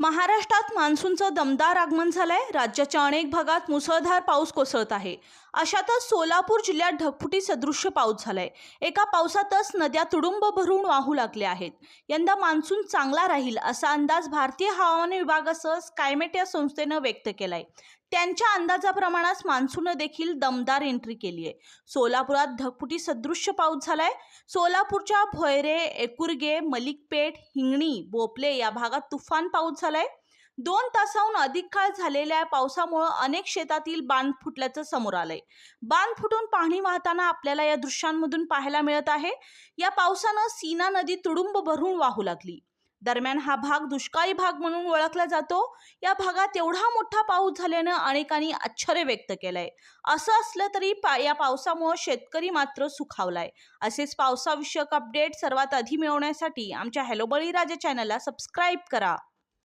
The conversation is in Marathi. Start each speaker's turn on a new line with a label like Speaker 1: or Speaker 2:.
Speaker 1: महाराष्ट्रात मान्सूनचं दमदार आगमन झालंय. राज्याच्या अनेक भागात मुसळधार पाऊस कोसळत आहे. अशातच सोलापूर जिल्ह्यात ढगफुटी सदृश्य पाऊस झालाय. एका पावसातच नद्या तुडुंब भरून वाहू लागल्या आहेत. यंदा मान्सून चांगला राहील असा अंदाज भारतीय हवामान विभागासह स्कायमेट या संस्थेनं व्यक्त केलाय. त्यांच्या अंदाजाप्रमाणेच मान्सूननं देखील दमदार एंट्री केली आहे. सोलापुरात ढगफुटी सदृश्य पाऊस झालाय. सोलापूरच्या भोयरे एकुरगे मलिकपेठ हिंगणी बोपले या भागात तुफान पाऊस आलाय दोन तासाहून अधिक काळ झालेल्या पावसामुळे अनेक शेतातील बांध फुटल्याचं समोर आलंय. बांध फुटून पाणी वाहताना आपल्याला या दृश्यांमधून पाहायला मिळत आहे. या पावसानं सीना नदी तुडुंब भरून वाहू लागली. दरम्यान हा भाग दुष्काळी भाग म्हणून ओळखला जातो. या भागात एवढा मोठा पाऊस झाल्यानं अनेकांनी आश्चर्य व्यक्त केलंय. असं असलं तरी पा या पावसामुळे शेतकरी मात्र सुखावलाय. असेच पावसाविषयक अपडेट सर्वात आधी मिळवण्यासाठी आमच्या हॅलो बळीराजा चॅनलला सबस्क्राईब करा.